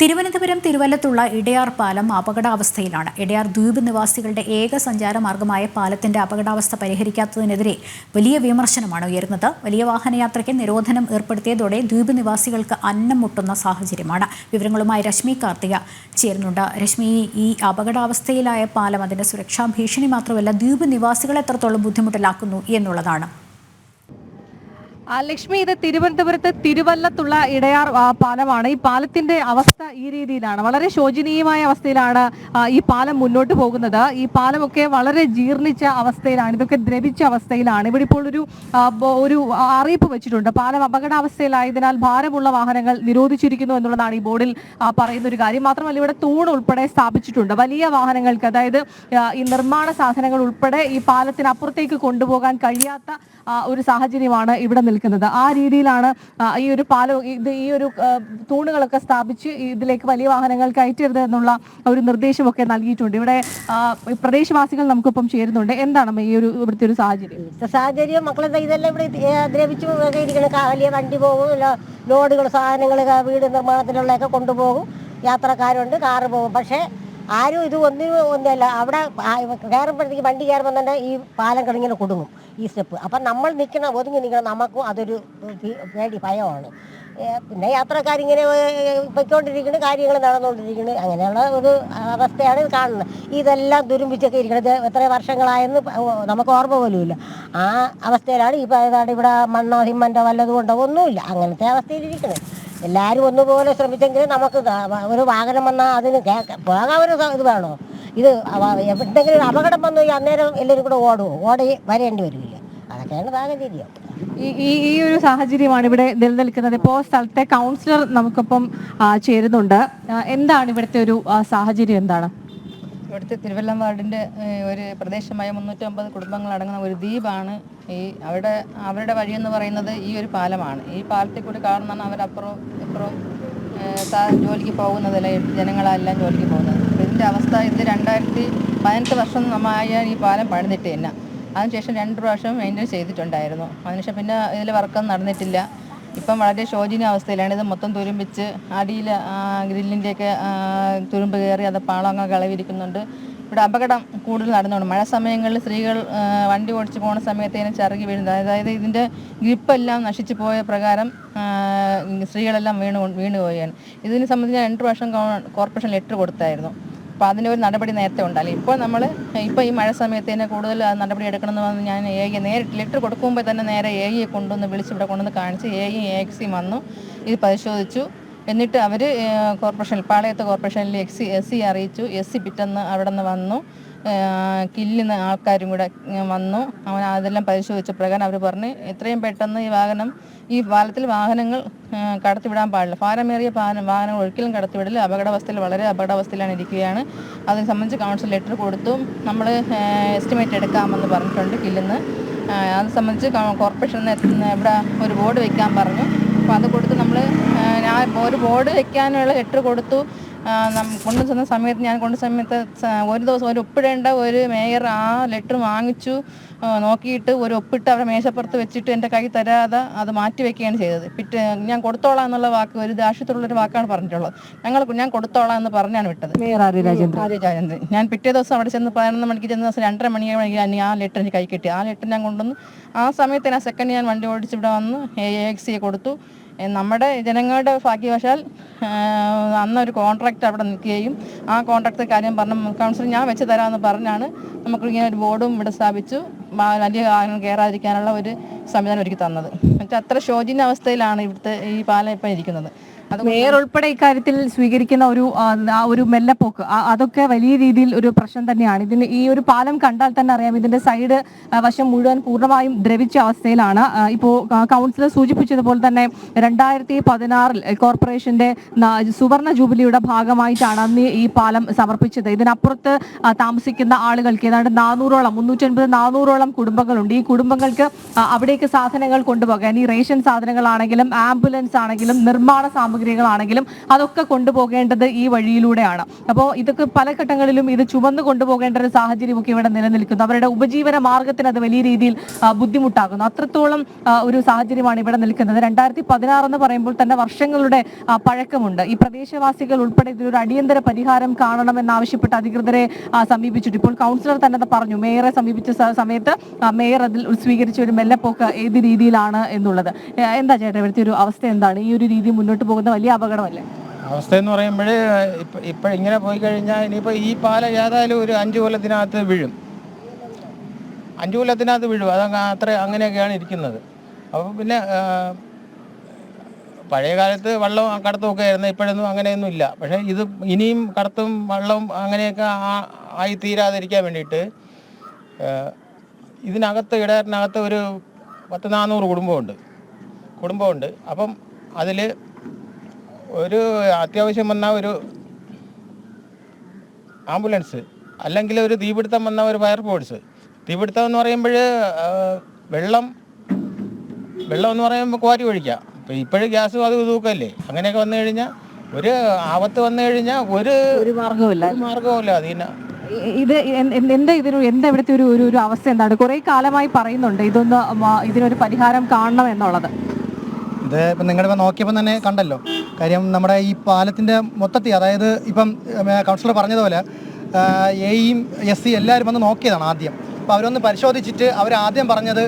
തിരുവനന്തപുരം തിരുവല്ലത്തുള്ള ഇടയാർ പാലം അപകടാവസ്ഥയിലാണ്. ഇടയാർ ദ്വീപ് നിവാസികളുടെ ഏക സഞ്ചാര മാർഗമായ പാലത്തിന്റെ അപകടാവസ്ഥ പരിഹരിക്കാത്തതിനെതിരെ വലിയ വിമർശനമാണ് ഉയരുന്നത്. വലിയ വാഹനയാത്രയ്ക്ക് നിരോധനം ഏർപ്പെടുത്തിയതോടെ ദ്വീപ് നിവാസികൾക്ക് അന്നം മുട്ടുന്ന സാഹചര്യമാണ്. വിവരങ്ങളുമായി രശ്മി കാർത്തിക ചേരുന്നുണ്ട്. രശ്മി ഈ അപകടാവസ്ഥയിലായ പാലം അതിന്റെ സുരക്ഷാ ഭീഷണി മാത്രമല്ല ദ്വീപ് നിവാസികളെ എത്രത്തോളം ബുദ്ധിമുട്ടിലാക്കുന്നു എന്നുള്ളതാണ്. ലക്ഷ്മി ഇത് തിരുവനന്തപുരത്ത് തിരുവല്ലത്തുള്ള ഇടയാർ പാലമാണ്. ഈ പാലത്തിന്റെ അവസ്ഥ ഈ രീതിയിലാണ്. വളരെ ശോചനീയമായ അവസ്ഥയിലാണ് ഈ പാലം മുന്നോട്ട് പോകുന്നത്. ഈ പാലമൊക്കെ വളരെ ജീർണിച്ച അവസ്ഥയിലാണ് ഇതൊക്കെ ദ്രവിച്ച അവസ്ഥയിലാണ്. ഇവിടെ ഇപ്പോൾ ഒരു ഒരു അറിയിപ്പ് വെച്ചിട്ടുണ്ട്. പാലം അപകടാവസ്ഥയിലായതിനാൽ ഭാരമുള്ള വാഹനങ്ങൾ നിരോധിച്ചിരിക്കുന്നു എന്നുള്ളതാണ് ഈ ബോർഡിൽ പറയുന്ന ഒരു കാര്യം. മാത്രമല്ല ഇവിടെ തൂൺ ഉൾപ്പെടെ സ്ഥാപിച്ചിട്ടുണ്ട്. വലിയ വാഹനങ്ങൾക്ക് അതായത് ഈ നിർമ്മാണ സാധനങ്ങൾ ഉൾപ്പെടെ ഈ പാലത്തിനപ്പുറത്തേക്ക് കൊണ്ടുപോകാൻ കഴിയാത്ത ഒരു സാഹചര്യമാണ് ഇവിടെ നിൽക്കുന്നത്. ആ രീതിയിലാണ് ഈ ഒരു പാലം ഇത് ഈ ഒരു തൂണുകളൊക്കെ സ്ഥാപിച്ച് ഇതിലേക്ക് വലിയ വാഹനങ്ങൾ കയറ്റരുത് എന്നുള്ള ഒരു നിർദ്ദേശമൊക്കെ നൽകിയിട്ടുണ്ട്. ഇവിടെ പ്രദേശവാസികൾ നമുക്കിപ്പം ചേരുന്നുണ്ട്. എന്താണ് ഈ ഒരു ഇവിടുത്തെ ഒരു സാഹചര്യം? സാഹചര്യം മക്കളെ ഇതെല്ലാം ഇവിടെ ദ്രവിച്ചു വലിയ വണ്ടി പോകും ലോഡുകൾ സാധനങ്ങൾ വീട് നിർമ്മാണത്തിലുള്ളതൊക്കെ കൊണ്ടുപോകും. യാത്രക്കാരുണ്ട് കാറ് പോകും. പക്ഷേ ആരും ഇത് ഒന്നിനും ഒന്നുമല്ല അവിടെ കയറുമ്പോഴത്തേക്ക് വണ്ടി കയറുമ്പോൾ തന്നെ ഈ പാലം കളിങ്ങനെ കൊടുങ്ങും. ഈ സ്റ്റെപ്പ്. അപ്പം നമ്മൾ നിൽക്കണം ഒതുങ്ങി നിൽക്കണം നമുക്കും അതൊരു പേടി ഭയമാണ്. പിന്നെ യാത്രക്കാരിങ്ങനെ പൊയ്ക്കൊണ്ടിരിക്കുന്നു കാര്യങ്ങൾ നടന്നുകൊണ്ടിരിക്കുന്നു. അങ്ങനെയുള്ള ഒരു അവസ്ഥയാണ് കാണുന്നത്. ഇതെല്ലാം ദുരുമ്പിച്ചൊക്കെ ഇരിക്കുന്നത് എത്ര വർഷങ്ങളായെന്ന് നമുക്ക് ഓർമ്മ പോലുമില്ല. ആ അവസ്ഥയിലാണ് ഈ ഏതാണ്ട് ഇവിടെ മണ്ണോ ഹിമ്മന്റോ വല്ലതും കൊണ്ടോ ഒന്നുമില്ല. അങ്ങനത്തെ അവസ്ഥയിലിരിക്കുന്നത് എല്ലാവരും ഒന്നുപോലെ ശ്രമിച്ചെങ്കിലും നമുക്ക് ഒരു വാഹനം വന്നാൽ അതിന് പോകാൻ ഒരു ഇത് വേണോ? ഇത് എന്തെങ്കിലും ഒരു അപകടം വന്നു അന്നേരം എല്ലാവരും കൂടെ ഓടുമോ ഓടി വരേണ്ടി വരില്ല. അതൊക്കെയാണ് സാഹചര്യം. ഈ ഈ ഈ ഒരു സാഹചര്യമാണ് ഇവിടെ നിലനിൽക്കുന്നത്. ഇപ്പോൾ സ്ഥലത്തെ കൗൺസിലർ നമുക്കൊപ്പം ചേരുന്നുണ്ട്. എന്താണ് ഇവിടുത്തെ ഒരു സാഹചര്യം എന്താണ്? ഇവിടുത്തെ തിരുവല്ലം വാർഡിന്റെ ഒരു പ്രദേശമായ മുന്നൂറ്റമ്പത് കുടുംബങ്ങൾ അടങ്ങുന്ന ഒരു ദ്വീപാണ് ഈ അവിടെ അവരുടെ വഴി എന്ന് പറയുന്നത് ഈ ഒരു പാലമാണ്. ഈ പാലത്തിൽ കൂടി കാണുന്നതാണ് അവരപ്പുറം ഇപ്പുറം ജോലിക്ക് പോകുന്നതല്ല ജനങ്ങളെല്ലാം ജോലിക്ക് പോകുന്നത്. അപ്പോൾ ഇതിന്റെ അവസ്ഥ ഇത് രണ്ടായിരത്തി പതിനെട്ട് വർഷം നമ്മായ ഈ പാലം പണിതിട്ട് തന്നെ. അതിനുശേഷം രണ്ട് പ്രാവശ്യം മെയിന്റെ ചെയ്തിട്ടുണ്ടായിരുന്നു. അതിനുശേഷം പിന്നെ ഇതിൽ വർക്കൊന്നും നടന്നിട്ടില്ല. ഇപ്പം വളരെ ശോചനീയ അവസ്ഥയിലാണ്. ഇത് മൊത്തം തുരുമ്പിച്ച് അടിയിൽ ഗ്രില്ലിന്റെയൊക്കെ തുരുമ്പ് കയറി അത് പാളം അങ്ങനെ കളവിരിക്കുന്നുണ്ട്. ഇവിടെ അപകടം കൂടുതൽ നടന്നുകൊണ്ട് മഴ സമയങ്ങളിൽ സ്ത്രീകൾ വണ്ടി ഓടിച്ച് പോകുന്ന സമയത്തേനും ചിറകി വീഴുന്നത്. അതായത് ഇതിന്റെ ഗ്രിപ്പെല്ലാം നശിച്ചു പോയ പ്രകാരം സ്ത്രീകളെല്ലാം വീണ് പോവുകയാണ് ഇതിനെ സംബന്ധിച്ച് രണ്ട് പ്രാവശ്യം കോർപ്പറേഷൻ ലെറ്റർ കൊടുത്തായിരുന്നു. അപ്പോൾ അതിന്റെ ഒരു നടപടി നേരത്തെ ഉണ്ടല്ലേ ഇപ്പോൾ നമ്മൾ ഇപ്പോൾ ഈ മഴ സമയത്ത് തന്നെ കൂടുതൽ നടപടി എടുക്കണമെന്ന് പറഞ്ഞ് ഞാൻ എ ഐ നേരിട്ട് ലെറ്റർ കൊടുക്കുമ്പോൾ തന്നെ നേരെ എ ഐയെ കൊണ്ടുവന്ന് വിളിച്ച് ഇവിടെ കൊണ്ടുവന്ന് കാണിച്ച് എ ഐ എ എക്സിയും വന്നു. ഇത് പരിശോധിച്ചു. എന്നിട്ട് അവർ കോർപ്പറേഷൻ പാളയത്ത് കോർപ്പറേഷനിൽ എക്സി എസ് സി അറിയിച്ചു. എസ് സി പിറ്റെന്ന് അവിടെ നിന്ന് വന്നു. കില്ലിന്ന് ആൾക്കാരും കൂടെ വന്നു. അവൻ അതെല്ലാം പരിശോധിച്ച പ്രകാരം അവർ പറഞ്ഞു എത്രയും പെട്ടെന്ന് ഈ വാഹനം ഈ പാലത്തിൽ വാഹനങ്ങൾ കടത്തിവിടാൻ പാടില്ല. ഭാരമേറിയ പാലം വാഹനങ്ങൾ ഒരിക്കലും കടത്തിവിടില്ല. അപകടാവസ്ഥയിൽ വളരെ അപകടാവസ്ഥയിലാണ് ഇരിക്കുകയാണ്. അതിനെ സംബന്ധിച്ച് കൗൺസിൽ ലെറ്റർ കൊടുത്തു. നമ്മൾ എസ്റ്റിമേറ്റ് എടുക്കാമെന്ന് പറഞ്ഞിട്ടുണ്ട് കില്ലിന്ന്. അത് സംബന്ധിച്ച് കോർപ്പറേഷനിൽ ഇവിടെ ഒരു ബോർഡ് വയ്ക്കാൻ പറഞ്ഞു. അപ്പോൾ അത് കൊടുത്ത് നമ്മൾ ഞാൻ ഒരു ബോർഡ് വയ്ക്കാനുള്ള ലെറ്റർ കൊടുത്തു. കൊണ്ടു ചെന്ന സമയത്ത് ഞാൻ കൊണ്ടു സമയത്ത് ഒരു ദിവസം ഒരു ഒപ്പിടേണ്ട ഒരു മേയർ ആ ലെറ്റർ വാങ്ങിച്ചു. നോക്കിയിട്ട് ഒരു ഒപ്പിട്ട് അവരുടെ മേശപ്പുറത്ത് വെച്ചിട്ട് എന്റെ കൈ തരാതെ അത് മാറ്റി വെക്കുകയാണ് ചെയ്തത്. പിറ്റേ ഞാൻ കൊടുത്തോളാം എന്നുള്ള വാക്ക് ഒരു ദാക്ഷ്യത്തുള്ളൊരു വാക്കാണ് പറഞ്ഞിട്ടുള്ളത്. ഞങ്ങൾ ഞാൻ കൊടുത്തോളാം എന്ന് പറഞ്ഞാണ് വിട്ടത്. രാജേന്ദ്രൻ. ഞാൻ പിറ്റേ ദിവസം അവിടെ ചെന്ന് പതിനൊന്ന് മണിക്ക് ചെന്ന ദിവസം രണ്ടര മണിക്ക് എനിക്ക് ആ ലെറ്റർ എനിക്ക് കൈ കിട്ടി. ആ ലെറ്റർ ഞാൻ കൊണ്ടുവന്ന് ആ സമയത്ത് ഞാൻ സെക്കൻഡ് ഞാൻ വണ്ടി ഓടിച്ച് ഇവിടെ വന്ന് എ എക്സിയെ സിയെ കൊടുത്തു. നമ്മുടെ ജനങ്ങളുടെ ഭാഗ്യവശാൽ അന്നൊരു കോൺട്രാക്ട് അവിടെ നിൽക്കുകയും ആ കോൺട്രാക്ട് കാര്യം പറഞ്ഞ കൗൺസിൽ ഞാൻ വെച്ച് തരാമെന്ന് പറഞ്ഞാണ് നമുക്ക് ഇങ്ങനെ ഒരു ബോർഡും ഇവിടെ സ്ഥാപിച്ചു. വലിയ വാഹനം കയറാതിരിക്കാനുള്ള ഒരു സംവിധാനം ഒരുക്കി തന്നത്. അത്ര ശോചനീയ അവസ്ഥയിലാണ് ഇവിടുത്തെ ഈ പാലം ഇപ്പം ഇരിക്കുന്നത്. മേയർ ഉൾപ്പെടെ ഇക്കാര്യത്തിൽ സ്വീകരിക്കുന്ന ഒരു ഒരു മെല്ലപ്പോക്ക് അതൊക്കെ വലിയ രീതിയിൽ ഒരു പ്രശ്നം തന്നെയാണ്. ഇതിന് ഈ ഒരു പാലം കണ്ടാൽ തന്നെ അറിയാം ഇതിന്റെ സൈഡ് വശം മുഴുവൻ പൂർണമായും ദ്രവിച്ച അവസ്ഥയിലാണ്. ഇപ്പോ കൗൺസിലർ സൂചിപ്പിച്ചതുപോലെ തന്നെ രണ്ടായിരത്തി പതിനാറിൽ കോർപ്പറേഷന്റെ സുവർണ ജൂബിലിയുടെ ഭാഗമായിട്ടാണ് അന്ന് ഈ പാലം സമർപ്പിച്ചത്. ഇതിനപ്പുറത്ത് താമസിക്കുന്ന ആളുകൾക്ക് ഏതാണ്ട് നാനൂറോളം മുന്നൂറ്റൻപത് നാനൂറോളം കുടുംബങ്ങളുണ്ട്. ഈ കുടുംബങ്ങൾക്ക് അവിടേക്ക് സാധനങ്ങൾ കൊണ്ടുപോകാൻ ഈ റേഷൻ സാധനങ്ങളാണെങ്കിലും ആംബുലൻസ് ആണെങ്കിലും നിർമ്മാണ സാമഗ്രി സാമഗ്രികളാണെങ്കിലും അതൊക്കെ കൊണ്ടുപോകേണ്ടത് ഈ വഴിയിലൂടെയാണ്. അപ്പോൾ ഇതൊക്കെ പല ഘട്ടങ്ങളിലും ഇത് ചുമന്ന് കൊണ്ടുപോകേണ്ട ഒരു സാഹചര്യമൊക്കെ ഇവിടെ നിലനിൽക്കുന്നു. അവരുടെ ഉപജീവന മാർഗത്തിന് അത് വലിയ രീതിയിൽ ബുദ്ധിമുട്ടാകുന്നു അത്രത്തോളം ഒരു സാഹചര്യമാണ് ഇവിടെ നിൽക്കുന്നത്. രണ്ടായിരത്തി പതിനാറ് എന്ന് പറയുമ്പോൾ തന്നെ വർഷങ്ങളുടെ പഴക്കമുണ്ട്. ഈ പ്രദേശവാസികൾ ഉൾപ്പെടെ ഇതിലൊരു അടിയന്തര പരിഹാരം കാണണമെന്നാവശ്യപ്പെട്ട് അധികൃതരെ സമീപിച്ചിട്ട് ഇപ്പോൾ കൗൺസിലർ തന്നെ പറഞ്ഞു. മേയറെ സമീപിച്ച സമയത്ത് മേയർ അതിൽ സ്വീകരിച്ച ഒരു മെല്ലപ്പോക്ക് ഏത് രീതിയിലാണ് എന്നുള്ളത്. എന്താ ചേട്ടാ ഇവിടുത്തെ ഒരു അവസ്ഥ എന്താണ്? ഈ ഒരു രീതി മുന്നോട്ട് പോകുന്ന വലിയ അപകടമല്ലേ? അവസ്ഥ എന്ന് പറയുമ്പോൾ ഇപ്പം ഇങ്ങനെ പോയി കഴിഞ്ഞാൽ ഇനിയിപ്പോൾ ഈ പാലം ഏതായാലും ഒരു അഞ്ച് കൊല്ലത്തിനകത്ത് വീഴും. അഞ്ച് കൊല്ലത്തിനകത്ത് വീഴും. അത് അത്ര അങ്ങനെയൊക്കെയാണ് ഇരിക്കുന്നത്. അപ്പോൾ പിന്നെ പഴയ കാലത്ത് വെള്ളവും കടത്തുമൊക്കെ ആയിരുന്നു. ഇപ്പോഴൊന്നും അങ്ങനെയൊന്നും ഇല്ല. പക്ഷേ ഇത് ഇനിയും കടത്തും വെള്ളവും അങ്ങനെയൊക്കെ ആയി തീരാതിരിക്കാൻ വേണ്ടിയിട്ട് ഇതിനകത്ത് ഇടയറിനകത്ത് ഒരു പത്ത് നാനൂറ് കുടുംബമുണ്ട്. കുടുംബമുണ്ട്. അപ്പം അതിൽ ഒരു അത്യാവശ്യം വന്ന ഒരു ആംബുലൻസ് അല്ലെങ്കിൽ ഒരു തീപിടുത്തം വന്ന ഒരു ഫയർഫോഴ്സ് തീപിടുത്തം എന്ന് പറയുമ്പോൾ വെള്ളം വെള്ളം എന്ന് പറയുമ്പോൾ കോരി ഒഴിക്കാം ഇപ്പം ഇപ്പോഴും ഗ്യാസും അത് തൂക്കല്ലേ അങ്ങനെയൊക്കെ വന്നു കഴിഞ്ഞാൽ ഒരു ആപത്ത് വന്നു കഴിഞ്ഞാൽ ഒരു ഒരു മാർഗമില്ല ഒരു മാർഗവുമില്ല അതിന് ഇത് എന്താ ഇതിന് എന്താ ഇവിടുത്തെ ഒരു ഒരു അവസ്ഥ എന്താണ്? കുറേ കാലമായി പറയുന്നുണ്ട് ഇതൊന്ന് ഇതിനൊരു പരിഹാരം കാണണം എന്നുള്ളത്. ഇത് ഇപ്പം നിങ്ങളിപ്പോൾ നോക്കിയപ്പോൾ തന്നെ കണ്ടല്ലോ. കാര്യം നമ്മുടെ ഈ പാലത്തിന്റെ മൊത്തത്തിൽ അതായത് ഇപ്പം കൗൺസിലർ പറഞ്ഞതുപോലെ എയും എസ് സി എല്ലാവരും വന്ന് നോക്കിയതാണ് ആദ്യം. അപ്പോൾ അവരൊന്ന് പരിശോധിച്ചിട്ട് അവർ ആദ്യം പറഞ്ഞത്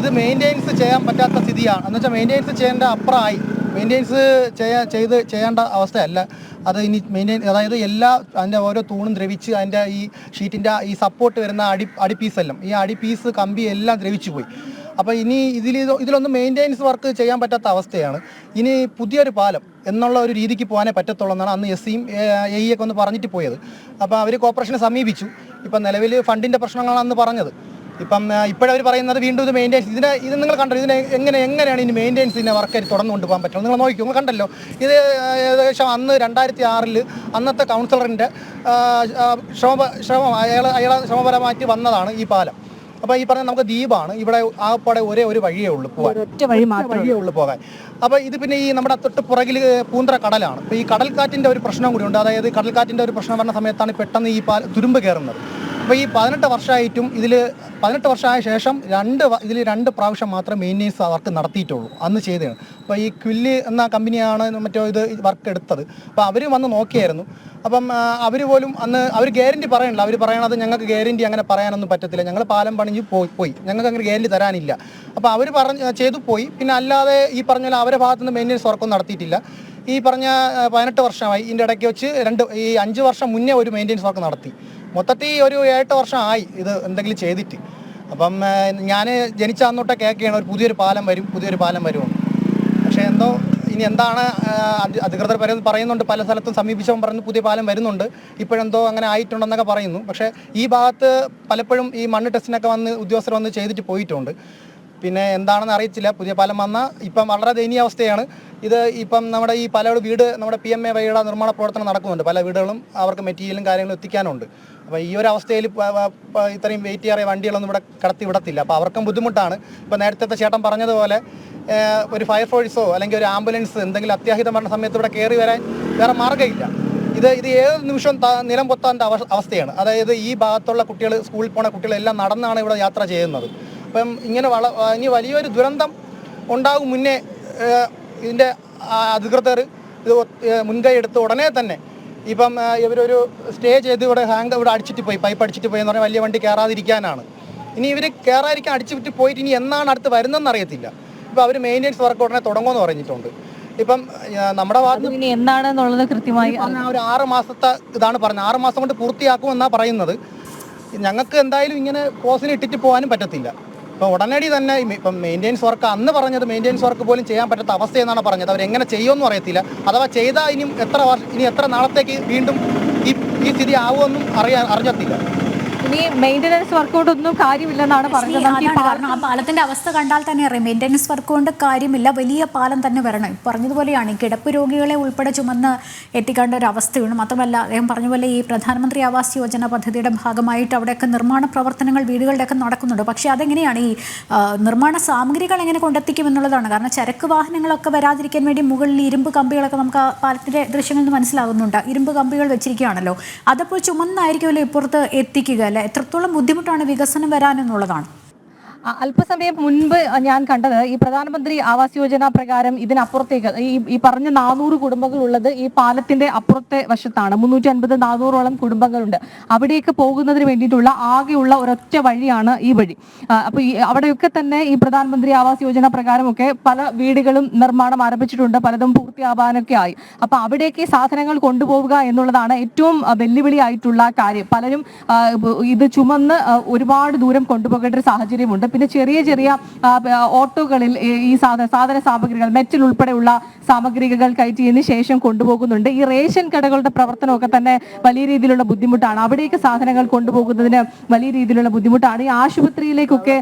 ഇത് മെയിന്റെനൻസ് ചെയ്യാൻ പറ്റാത്ത സ്ഥിതിയാണ്. എന്ന് വെച്ചാൽ മെയിന്റെനൻസ് ചെയ്യേണ്ട അപ്പുറമായി. മെയിന്റെനൻസ് ചെയ്യാ ചെയ്ത് ചെയ്യേണ്ട അവസ്ഥയല്ല. അത് ഇനി മെയിന്റെയിൻ അതായത് എല്ലാ അതിന്റെ ഓരോ തൂണും ദ്രവിച്ച് അതിന്റെ ഈ ഷീറ്റിന്റെ ഈ സപ്പോർട്ട് വരുന്ന അടി അടി പീസെല്ലാം ഈ അടി പീസ് കമ്പി എല്ലാം ദ്രവിച്ചു പോയി. അപ്പോൾ ഇനി ഇതിൽ ഇതിലൊന്നും മെയിന്റെനൻസ് വർക്ക് ചെയ്യാൻ പറ്റാത്ത അവസ്ഥയാണ്. ഇനി പുതിയൊരു പാലം എന്നുള്ള ഒരു രീതിക്ക് പോകാനേ പറ്റത്തുള്ളൂ എന്നാണ് അന്ന് എസ് സിയും എ ഒക്കെ ഒന്ന് പറഞ്ഞിട്ട് പോയത്. അപ്പോൾ അവർ കോർപ്പറേഷനെ സമീപിച്ചു. ഇപ്പം നിലവിൽ ഫണ്ടിന്റെ പ്രശ്നങ്ങളാണ് അന്ന് പറഞ്ഞത്. ഇപ്പം ഇപ്പോഴവർ പറയുന്നത് വീണ്ടും ഇത് മെയിന്റെനൻസ് ഇതിനെ ഇത് നിങ്ങൾ കണ്ടോ ഇതിനെ എങ്ങനെ എങ്ങനെയാണ് ഇനി മെയിന്റെനൻസ് ഇതിനെ വർക്ക് തുടർന്ന് കൊണ്ടുപോകാൻ പറ്റുന്നത്? നിങ്ങൾ നോക്കിക്കോ നിങ്ങൾ കണ്ടല്ലോ. ഇത് ഏകദേശം അന്ന് രണ്ടായിരത്തി ആറിൽ അന്നത്തെ കൗൺസിലറിന്റെ ശ്രമ ശ്രമം അയാൾ അയാളെ ശ്രമപരമായിട്ട് വന്നതാണ് ഈ പാലം. അപ്പോൾ ഈ പറഞ്ഞ നമുക്ക് ദ്വീപാണ്. ഇവിടെ ആ പടെ ഒരേ ഒരു വഴിയേ ഉള്ളൂ പോകാൻ ഒറ്റ വഴി വഴിയേ ഉള്ളൂ. പോകാൻ. അപ്പോൾ ഇത് പിന്നെ ഈ നമ്മുടെ തൊട്ട് പുറകിൽ പൂന്തറ കടലാണ്. അപ്പോൾ ഈ കടൽക്കാറ്റിന്റെ ഒരു പ്രശ്നം കൂടി ഉണ്ട്. അതായത് കടൽക്കാറ്റിന്റെ ഒരു പ്രശ്നം വരുന്ന സമയത്താണ് പെട്ടെന്ന് ഈ തുരുമ്പ് കയറുന്നത്. അപ്പോൾ ഈ പതിനെട്ട് വർഷമായിട്ടും ഇതിൽ പതിനെട്ട് വർഷമായ ശേഷം രണ്ട് ഇതിൽ രണ്ട് പ്രാവശ്യം മാത്രം മെയിന്റെനൻസ് വർക്ക് നടത്തിയിട്ടുള്ളൂ. അന്ന് ചെയ്തതാണ്. അപ്പോൾ ഈ ക്വില്ല് എന്ന കമ്പനിയാണ് മറ്റോ ഇത് വർക്ക് എടുത്തത്. അപ്പോൾ അവർ വന്ന് നോക്കിയായിരുന്നു. അപ്പം അവർ പോലും അന്ന് അവർ ഗ്യാരണ്ടി പറയണില്ല. അവർ പറയണത് ഞങ്ങൾക്ക് ഗ്യാരണ്ടി അങ്ങനെ പറയാനൊന്നും പറ്റത്തില്ല. ഞങ്ങൾ പാലം പണിഞ്ഞ് പോയി പോയി. ഞങ്ങൾക്ക് അങ്ങനെ ഗ്യാരണ്ടി തരാനില്ല. അപ്പോൾ അവർ പറഞ്ഞ് ചെയ്തു പോയി. പിന്നെ അല്ലാതെ ഈ പറഞ്ഞ പോലെ അവരുടെ ഭാഗത്തുനിന്ന് മെയിന്റെനൻസ് വർക്കൊന്നും നടത്തിയിട്ടില്ല. ഈ പറഞ്ഞ പതിനെട്ട് വർഷമായി. ഇതിന്റെ ഇടയ്ക്ക് വെച്ച് രണ്ട് ഈ അഞ്ച് വർഷം മുന്നേ ഒരു മെയിന്റെനൻസ് വർക്ക് നടത്തി. മൊത്തത്തിൽ ഒരു ഏട്ട് വർഷമായി ഇത് എന്തെങ്കിലും ചെയ്തിട്ട്. അപ്പം ഞാൻ ജനിച്ച അന്നോട്ടെ കേൾക്കുകയാണ് ഒരു പുതിയൊരു പാലം വരും പുതിയൊരു പാലം വരുമെന്ന്. പക്ഷേ എന്തോ ഇനി എന്താണ് അധികൃതർ പറയുന്നുണ്ട് പല സ്ഥലത്തും സമീപിച്ചവൻ പറഞ്ഞു പുതിയ പാലം വരുന്നുണ്ട് ഇപ്പോഴെന്തോ അങ്ങനെ ആയിട്ടുണ്ടെന്നൊക്കെ പറയുന്നു. പക്ഷേ ഈ ഭാഗത്ത് പലപ്പോഴും ഈ മണ്ണ് ടെസ്റ്റിനൊക്കെ വന്ന് ഉദ്യോഗസ്ഥർ വന്ന് ചെയ്തിട്ട് പോയിട്ടുണ്ട്. പിന്നെ എന്താണെന്ന് അറിയത്തില്ല. പുതിയ പാലം വന്ന ഇപ്പം വളരെ ദയനീയ അവസ്ഥയാണ്. ഇത് ഇപ്പം നമ്മുടെ ഈ പല വീട് നമ്മുടെ പി എം എ വഴിയുടെ നിർമ്മാണ പ്രവർത്തനം നടക്കുന്നുണ്ട്. പല വീടുകളും അവർക്ക് മെറ്റീരിയലും കാര്യങ്ങളും എത്തിക്കാനുണ്ട്. അപ്പോൾ ഈ ഒരു അവസ്ഥയിൽ ഇത്രയും വെയിറ്റ് ചെയ്യാറിയ വണ്ടികളൊന്നും ഇവിടെ കടത്തി വിടത്തില്ല. അപ്പോൾ അവർക്കും ബുദ്ധിമുട്ടാണ്. ഇപ്പോൾ നേരത്തെ ചേട്ടൻ പറഞ്ഞതുപോലെ ഒരു ഫയർ ഫോഴ്സോ അല്ലെങ്കിൽ ഒരു ആംബുലൻസ് എന്തെങ്കിലും അത്യാഹിതം പറഞ്ഞ സമയത്ത് ഇവിടെ കയറി വരാൻ വേറെ മാർഗമില്ല. ഇത് ഇത് ഏത് നിമിഷവും നിലം പൊത്താന്റെ അവസ്ഥയാണ്. അതായത് ഈ ഭാഗത്തുള്ള കുട്ടികൾ സ്കൂളിൽ പോണ കുട്ടികളെല്ലാം നടന്നാണ് ഇവിടെ യാത്ര ചെയ്യുന്നത്. അപ്പം ഇങ്ങനെ വള ഇനി വലിയൊരു ദുരന്തം ഉണ്ടാകും മുന്നേ ഇതിന്റെ അധികൃതർ ഇത് മുൻകൈ എടുത്ത് ഉടനെ തന്നെ ഇപ്പം ഇവരൊരു സ്റ്റേ ചെയ്ത് ഇവിടെ ഹാങ്ക് ഇവിടെ അടിച്ചിട്ട് പോയി പൈപ്പ് അടിച്ചിട്ട് പോയി എന്ന് പറഞ്ഞാൽ വലിയ വണ്ടി കയറാതിരിക്കാനാണ്. ഇനി ഇവർ കയറാതിരിക്കാൻ അടിച്ചു വിട്ട് പോയിട്ട് ഇനി എന്നാണ് അടുത്ത് വരുന്നതെന്ന് അറിയത്തില്ല. ഇപ്പം അവർ മെയിന്റെനൻസ് വർക്ക് ഉടനെ തുടങ്ങുമെന്ന് പറഞ്ഞിട്ടുണ്ട്. ഇപ്പം നമ്മുടെ ഭാഗത്ത് ഇനി എന്താണെന്നുള്ളത് കൃത്യമായി ഒരു ആറ് മാസത്തെ ഇതാണ് പറഞ്ഞത്. ആറ് മാസം കൊണ്ട് പൂർത്തിയാക്കുമെന്നാണ് പറയുന്നത്. ഞങ്ങൾക്ക് എന്തായാലും ഇങ്ങനെ കോസിന് ഇട്ടിട്ട് പോകാനും പറ്റത്തില്ല. ഇപ്പോൾ ഉടനടി തന്നെ ഇപ്പം മെയിന്റെനൻസ് വർക്ക് അന്ന് പറഞ്ഞത് മെയിന്റെനൻസ് വർക്ക് പോലും ചെയ്യാൻ പറ്റാത്ത അവസ്ഥയെന്നാണ് പറഞ്ഞത്. അവർ അവരെങ്ങനെ ചെയ്യുമെന്നും അറിയത്തില്ല. അഥവാ ചെയ്താൽ ഇനിയും എത്ര വർഷം ഇനി എത്ര നാളത്തേക്ക് വീണ്ടും ഈ ഈ സ്ഥിതി ആവുമെന്നും അറിയാൻ അറിഞ്ഞത്തില്ല. ഇനി മെയിന്റനൻസ് വർക്കൗട്ടൊന്നും കാര്യമില്ലെന്നാണ് പറഞ്ഞത്. ആ പാലത്തിന്റെ അവസ്ഥ കണ്ടാൽ തന്നെ അറിയാം. മെയിന്റനൻസ് വർക്ക് കൊണ്ട് കാര്യമില്ല. വലിയ പാലം തന്നെ വരണം. പറഞ്ഞതുപോലെയാണ്. ഈ കിടപ്പ് രോഗികളെ ഉൾപ്പെടെ ചുമന്ന് എത്തിക്കേണ്ട ഒരു അവസ്ഥയാണ്. മാത്രമല്ല അദ്ദേഹം പറഞ്ഞ പോലെ ഈ പ്രധാനമന്ത്രി ആവാസ് യോജന പദ്ധതിയുടെ ഭാഗമായിട്ട് അവിടെയൊക്കെ നിർമ്മാണ പ്രവർത്തനങ്ങൾ വീടുകളുടെയൊക്കെ നടക്കുന്നുണ്ട്. പക്ഷേ അതെങ്ങനെയാണ്? ഈ നിർമ്മാണ സാമഗ്രികൾ എങ്ങനെ കൊണ്ടെത്തിക്കും എന്നുള്ളതാണ്. കാരണം ചരക്ക് വാഹനങ്ങളൊക്കെ വരാതിരിക്കാൻ വേണ്ടി മുകളിൽ ഇരുമ്പ് കമ്പികളൊക്കെ നമുക്ക് ആ പാലത്തിന്റെ ദൃശ്യങ്ങളിൽ നിന്ന് മനസ്സിലാകുന്നുണ്ട്. ഇരുമ്പ് കമ്പികൾ വെച്ചിരിക്കുകയാണല്ലോ. അതപ്പോൾ ചുമന്നായിരിക്കുമല്ലോ ഇപ്പുറത്ത് എത്തിക്കുക. അല്ലെ? എത്രത്തോളം ബുദ്ധിമുട്ടാണ് വികസനം വരാനെന്നുള്ളതാണ് അല്പസമയം മുൻപ് ഞാൻ കണ്ടത് ഈ പ്രധാനമന്ത്രി ആവാസ് യോജന പ്രകാരം ഇതിനപ്പുറത്തേക്ക് ഈ ഈ പറഞ്ഞ നാനൂറ് കുടുംബങ്ങൾ ഉള്ളത് ഈ പാലത്തിന്റെ അപ്പുറത്തെ വശത്താണ്. മുന്നൂറ്റി അൻപത് നാനൂറോളം കുടുംബങ്ങളുണ്ട്. അവിടേക്ക് പോകുന്നതിന് വേണ്ടിയിട്ടുള്ള ആകെയുള്ള ഒരൊറ്റ വഴിയാണ് ഈ വഴി. അപ്പൊ ഈ അവിടെയൊക്കെ തന്നെ ഈ പ്രധാനമന്ത്രി ആവാസ് യോജന പ്രകാരമൊക്കെ പല വീടുകളും നിർമ്മാണം ആരംഭിച്ചിട്ടുണ്ട് പലതും പൂർത്തിയാവാനൊക്കെ ആയി. അപ്പൊ അവിടേക്ക് സാധനങ്ങൾ കൊണ്ടുപോവുക എന്നുള്ളതാണ് ഏറ്റവും വെല്ലുവിളിയായിട്ടുള്ള കാര്യം. പലരും ഇത് ചുമന്ന് ഒരുപാട് ദൂരം കൊണ്ടുപോകേണ്ട ഒരു സാഹചര്യമുണ്ട്. പിന്നെ ചെറിയ ചെറിയ ഓട്ടോകളിൽ ഈ- സാധന സാധന സാമഗ്രികൾ മെറ്റൽ ഉൾപ്പെടെയുള്ള സാമഗ്രികൾ കയറ്റിയതിനു ശേഷം കൊണ്ടുപോകുന്നുണ്ട്. ഈ റേഷൻ കടകളുടെ പ്രവർത്തനമൊക്കെ തന്നെ വലിയ രീതിയിലുള്ള ബുദ്ധിമുട്ടാണ്. അവിടേക്ക് സാധനങ്ങൾ കൊണ്ടുപോകുന്നതിന് വലിയ രീതിയിലുള്ള ബുദ്ധിമുട്ടാണ്. ഈ ആശുപത്രിയിലേക്കൊക്കെ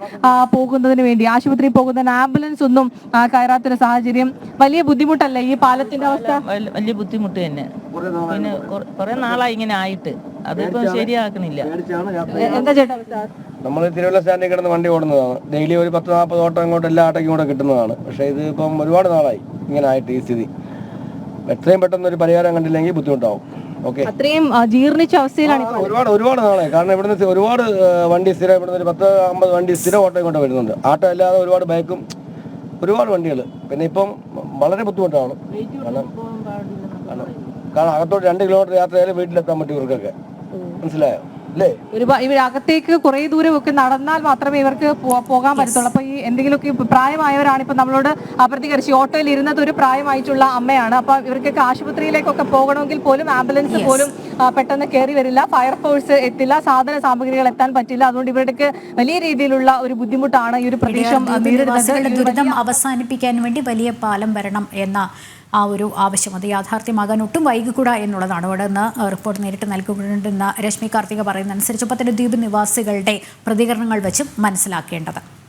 പോകുന്നതിന് വേണ്ടി ആശുപത്രി പോകുന്നതിന് ആംബുലൻസ് ഒന്നും കയറാത്തൊരു സാഹചര്യം വലിയ ബുദ്ധിമുട്ടല്ലേ? ഈ പാലത്തിന്റെ അവസ്ഥ? വലിയ ബുദ്ധിമുട്ട് തന്നെ. പിന്നെ കുറെ നാളായി ഇങ്ങനെ ആയിട്ട്. അതിപ്പോ ശരിയാക്കണില്ല. എന്താ ചേട്ടാ? നമ്മൾ തിരുവല്ല സ്റ്റാൻഡിൽ കിടന്ന് വണ്ടി ഓടുന്നതാണ്. ഡെയിലി ഒരു പത്ത് നാൽപ്പത് ഓട്ടം ഇങ്ങോട്ട് എല്ലാ ആട്ടയ്ക്കും കൂടെ കിട്ടുന്നതാണ്. പക്ഷേ ഇത് ഇപ്പം ഒരുപാട് നാളായി. ഇങ്ങനെ ആയിട്ട് ഈ സ്ഥിതി. എത്രയും പെട്ടെന്ന് ഒരു പരിഹാരം കണ്ടില്ലെങ്കിൽ ബുദ്ധിമുട്ടാവും. ഓക്കെ അത്രയും ആ, ജീർണിച്ച അവസ്ഥയിലാണ് ഇപ്പോൾ. ഒരുപാട് ഒരുപാട് നാളായി. കാരണം ഇവിടുന്ന് ഒരുപാട് വണ്ടി സ്ഥിരം ഇവിടുന്ന് ഒരു പത്ത് അമ്പത് വണ്ടി സ്ഥിരം ഓട്ടം ഇങ്ങോട്ട് വരുന്നുണ്ട്. ആട്ടം അല്ലാതെ ഒരുപാട് ബൈക്കും ഒരുപാട് വണ്ടികൾ പിന്നെ ഇപ്പം വളരെ ബുദ്ധിമുട്ടാണ്. കാരണം കാരണം അകത്തോട്ട് രണ്ട് കിലോമീറ്റർ യാത്ര ചെയ്താലും വീട്ടിലെത്താൻ പറ്റും ഇവർക്കൊക്കെ. മനസ്സിലായോ? ഒരുപാട് ഇവരകത്തേക്ക് കുറെ കുറെ ദൂരമൊക്കെ നടന്നാൽ മാത്രമേ ഇവർക്ക് പോകാൻ പറ്റത്തുള്ളൂ. അപ്പൊ ഈ എന്തെങ്കിലുമൊക്കെ പ്രായമായവരാണ് ഇപ്പൊ നമ്മളോട് അപ്രതികരിച്ച് പ്രതികരിച്ച് ഓട്ടോയിൽ ഇരുന്നത് ഒരു പ്രായമായിട്ടുള്ള അമ്മയാണ്. അപ്പൊ ഇവർക്കൊക്കെ ആശുപത്രിയിലേക്കൊക്കെ പോകണമെങ്കിൽ പോലും ആംബുലൻസ് പോലും പെട്ടെന്ന് കയറി വരില്ല. ഫയർഫോഴ്സ് എത്തില്ല. സാധന സാമഗ്രികൾ എത്താൻ പറ്റില്ല. അതുകൊണ്ട് ഇവരുടെയൊക്കെ വലിയ രീതിയിലുള്ള ഒരു ബുദ്ധിമുട്ടാണ് ഈ ഒരു പ്രദേശം ദുരിതം അവസാനിപ്പിക്കാൻ വേണ്ടി വലിയ പാലം വരണം എന്ന ആ ഒരു ആവശ്യം. അത് യാഥാർത്ഥ്യമാകാൻ ഒട്ടും വൈകിക്കൂടാ എന്നുള്ളതാണ്. അവിടെ നിന്ന് റിപ്പോർട്ട് നേരിട്ട് നൽകുന്നുണ്ടെന്ന് രശ്മി കാർത്തിക പറയുന്നതനുസരിച്ച് പത്തനംതിട്ട ദ്വീപ് നിവാസികളുടെ പ്രതികരണങ്ങൾ വെച്ചും മനസ്സിലാക്കേണ്ടത്.